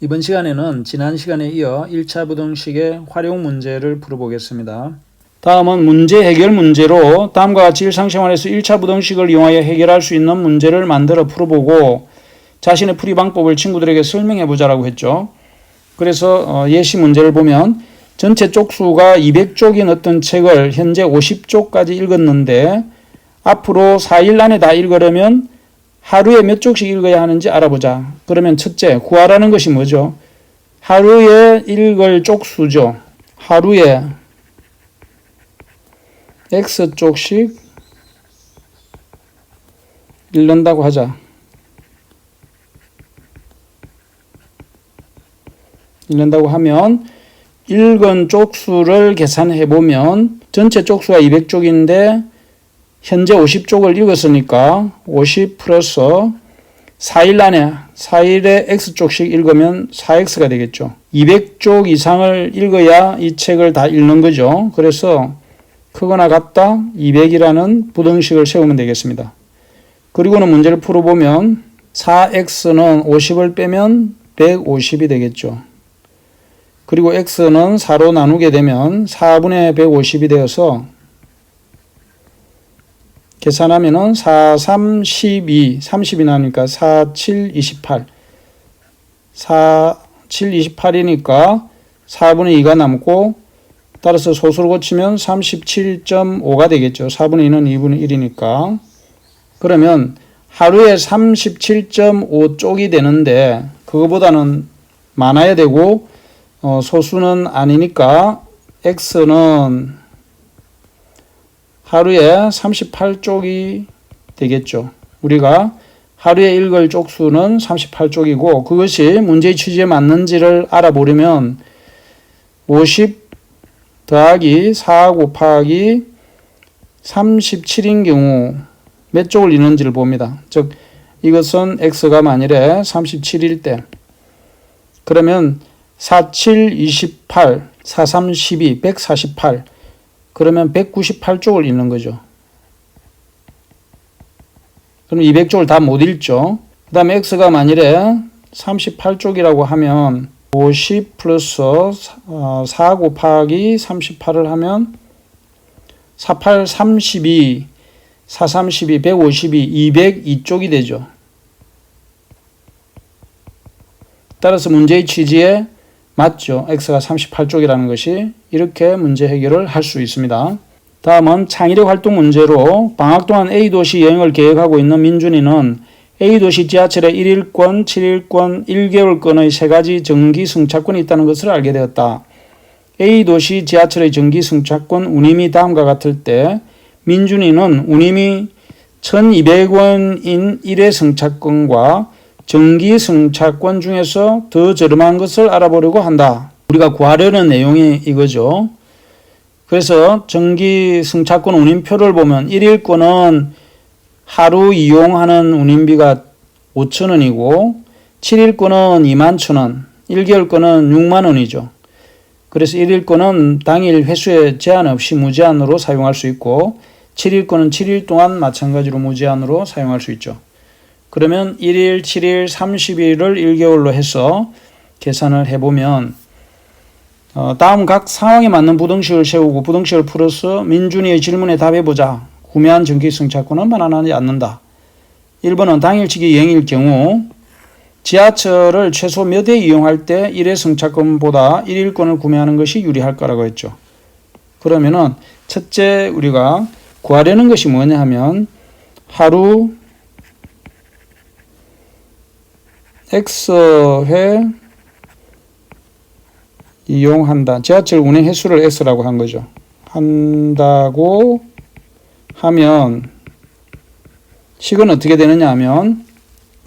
이번 시간에는 지난 시간에 이어 1차 부등식의 활용 문제를 풀어보겠습니다. 다음은 문제 해결 문제로 다음과 같이 일상생활에서 1차 부등식을 이용하여 해결할 수 있는 문제를 만들어 풀어보고 자신의 풀이 방법을 친구들에게 설명해 보자라고 했죠. 그래서 어, 예시 문제를 보면 전체 쪽수가 200쪽인 어떤 책을 현재 50쪽까지 읽었는데 앞으로 4일 안에 다 읽으려면 하루에 몇 쪽씩 읽어야 하는지 알아보자. 그러면 첫째, 구하라는 것이 뭐죠? 하루에 읽을 쪽수죠. 하루에 X 쪽씩 읽는다고 하자. 읽는다고 하면 읽은 쪽수를 계산해 보면 전체 쪽수가 200쪽인데 현재 50쪽을 읽었으니까 50 플러스 4일 안에 4일에 X쪽씩 읽으면 4X가 되겠죠. 200쪽 이상을 읽어야 이 책을 다 읽는 거죠. 그래서 크거나 같다 200이라는 부등식을 세우면 되겠습니다. 그리고는 문제를 풀어보면 4X는 50을 빼면 150이 되겠죠. 그리고 X는 4로 나누게 되면 4분의 150이 되어서 계산하면은 4, 3, 12, 30이 나니까 4, 7, 28. 4, 7, 28이니까 4분의 2가 남고 따라서 소수를 고치면 37.5가 되겠죠. 4분의 2는 2분의 1이니까. 그러면 하루에 37.5쪽이 되는데 그거보다는 많아야 되고 어, 소수는 아니니까 x는 하루에 38쪽이 되겠죠. 우리가 하루에 읽을 쪽수는 38쪽이고 그것이 문제의 취지에 맞는지를 알아보려면 50 더하기 4 곱하기 37인 경우 몇 쪽을 읽는지를 봅니다. 즉 이것은 x가 만일에 37일 때 그러면 47, 28, 43, 12, 148 그러면 198쪽을 읽는 거죠. 그럼 200쪽을 다 못 읽죠. 그 다음에 x가 만일에 38쪽이라고 하면 50 플러스 4 곱하기 38을 하면 48, 32, 4, 32, 152, 202쪽이 되죠. 따라서 문제의 취지에 맞죠. x가 38쪽이라는 것이 이렇게 문제 해결을 할 수 있습니다. 다음은 창의력 활동 문제로 방학 동안 A도시 여행을 계획하고 있는 민준이는 A도시 지하철에 1일권, 7일권, 1개월권의 세 가지 정기 승차권이 있다는 것을 알게 되었다. A도시 지하철의 정기 승차권 운임이 다음과 같을 때 민준이는 운임이 1200원인 1회 승차권과 정기 승차권 중에서 더 저렴한 것을 알아보려고 한다. 우리가 구하려는 내용이 이거죠. 그래서 정기 승차권 운임표를 보면 1일권은 하루 이용하는 운임비가 5천원이고 7일권은 2만 천원, 1개월권은 6만 원이죠. 그래서 1일권은 당일 회수에 제한 없이 무제한으로 사용할 수 있고 7일권은 7일 동안 마찬가지로 무제한으로 사용할 수 있죠. 그러면 1일, 7일, 30일을 1개월로 해서 계산을 해보면 어, 다음 각 상황에 맞는 부등식을 세우고 부등식을 풀어서 민준이의 질문에 답해보자. 구매한 전기 승차권은 반환하지 않는다. 1번은 당일치기 여행일 경우 지하철을 최소 몇 회 이용할 때 1회 승차권보다 1일권을 구매하는 것이 유리할 거라고 했죠. 그러면은 첫째 우리가 구하려는 것이 뭐냐 하면 하루 X회 이용한다. 지하철 운행 횟수를 X라고 한 거죠. 한다고 하면 식은 어떻게 되느냐 하면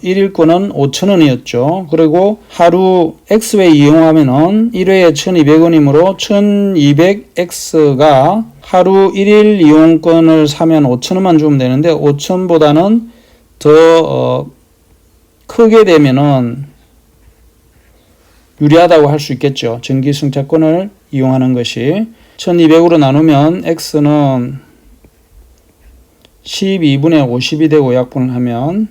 1일권은 5천원이었죠. 그리고 하루 X회 이용하면은 1회에 1200원이므로 1200X가 하루 1일 이용권을 사면 5천원만 주면 되는데 5천보다는 더 어, 크게 되면은 유리하다고 할 수 있겠죠. 전기 승차권을 이용하는 것이 1200으로 나누면 x는 12분의 50이 되고 약분을 하면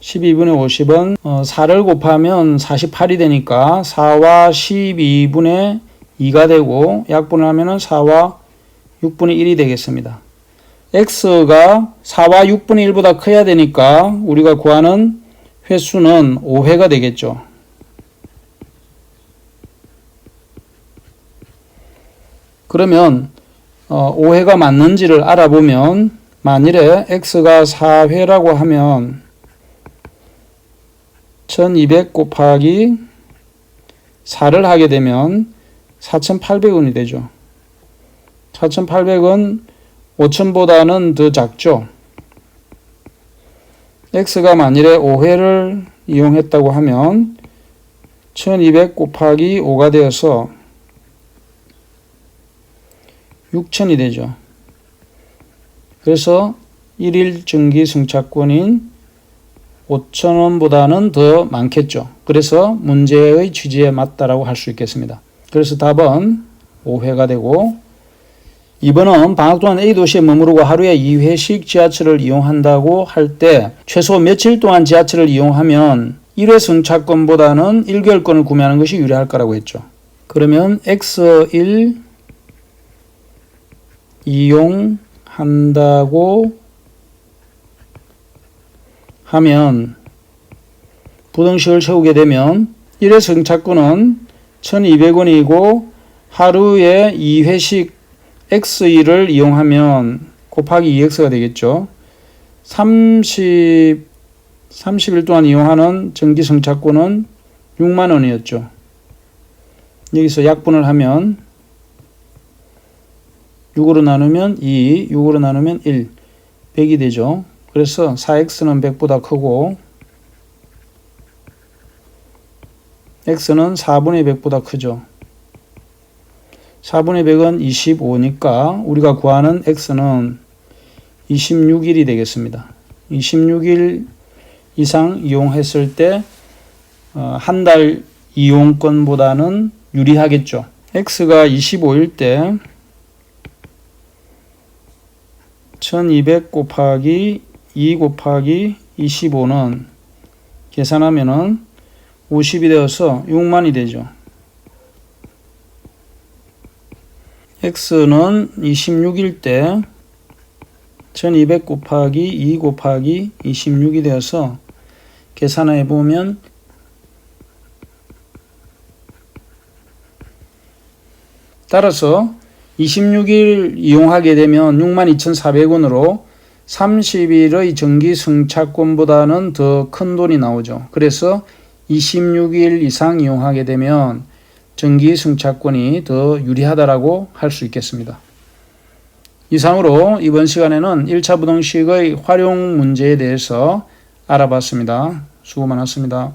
12분의 50은 어, 4를 곱하면 48이 되니까 4와 12분의 2가 되고 약분을 하면 4와 6분의 1이 되겠습니다. x가 4와 6분의 1보다 커야 되니까 우리가 구하는 횟수는 5회가 되겠죠. 그러면 어, 5회가 맞는지를 알아보면 만일에 x가 4회라고 하면 1200 곱하기 4를 하게 되면 4800원이 되죠. 4800은 5000보다는 더 작죠. X가 만일에 5회를 이용했다고 하면 1200 곱하기 5가 되어서 6천이 되죠. 그래서 1일 증기 승차권인 5천원보다는 더 많겠죠. 그래서 문제의 취지에 맞다라고 할 수 있겠습니다. 그래서 답은 5회가 되고 2번은 방학 동안 A 도시에 머무르고 하루에 2회씩 지하철을 이용한다고 할 때 최소 며칠 동안 지하철을 이용하면 1회 승차권보다는 1개월권을 구매하는 것이 유리할 거라고 했죠. 그러면 X1 이용한다고 하면 부등식을 채우게 되면 1회 승차권은 1200원이고 하루에 2회씩 x2를 이용하면 곱하기 2x가 되겠죠. 30, 30일 동안 이용하는 전기 승차권은 6만 원이었죠. 여기서 약분을 하면 6으로 나누면 2, 6으로 나누면 1, 100이 되죠. 그래서 4x는 100보다 크고 x는 4분의 100보다 크죠. 4분의 100은 25니까 우리가 구하는 x는 26일이 되겠습니다. 26일 이상 이용했을 때 한 달 이용권보다는 유리하겠죠. x가 25일 때 1200 곱하기 2 곱하기 25는 계산하면은 50이 되어서 6만이 되죠. X는 26일 때 1200 곱하기 2 곱하기 26이 되어서 계산해 보면 따라서 26일 이용하게 되면 62,400원으로 30일의 정기 승차권보다는 더 큰 돈이 나오죠. 그래서 26일 이상 이용하게 되면 정기 승차권이 더 유리하다라고 할 수 있겠습니다. 이상으로 이번 시간에는 1차 부동식의 활용 문제에 대해서 알아봤습니다. 수고 많았습니다.